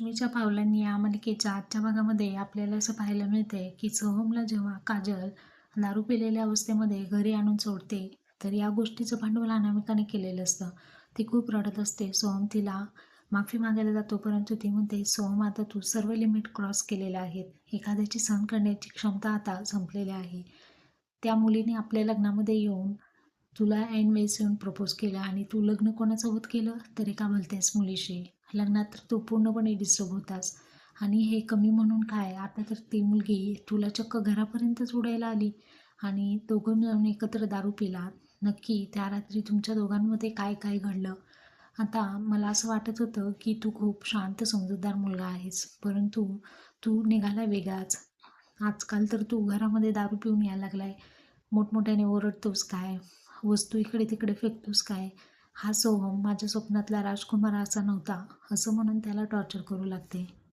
लक्ष्मीच्या पावलांनी या मालिकेच्या आजच्या भागामध्ये आपल्याला असं पाहायला मिळतंय की सोहमला जेव्हा काजल दारू पिलेल्या अवस्थेमध्ये घरी आणून सोडते तर या गोष्टीचं भांडवल अनामिकाने केलेलं असतं. ती खूप रडत असते. सोहम तिला माफी मागायला जातो परंतु ती म्हणते सोहम आता तू सर्व लिमिट क्रॉस केलेल्या आहेत. एखाद्याची सहन करण्याची क्षमता आता संपलेली आहे. त्या मुलीने आपल्या लग्नामध्ये येऊन तुला ऐन वेळेस येऊन प्रपोज केला आणि तू लग्न कोणासोबत केलं? तर एका भलत्याच मुलीशी. लग्नात तर तू पूर्णपणे डिस्टर्ब होतास. आणि हे कमी म्हणून काय? आता तर ती मुलगी तुला चक्क घरापर्यंतच उडायला आली. आणि दोघं मिळून एकत्र दारू पिला. नक्की त्या रात्री तुमच्या दोघांमध्ये काय काय घडलं? आता मला असं वाटत होतं की तू खूप शांत समजूतदार मुलगा आहेस. परंतु तू निघाला वेगळाच आजकाल तर तू घरामध्ये दारू पिऊन यायला लागलाय. मोठमोठ्याने ओरडतोस काय? वस्तू इकडे तिकडे फेकतोस काय? हा सोहम माझ्या स्वप्नातला राजकुमार असा नव्हता असं म्हणून त्याला टॉर्चर करू लागते.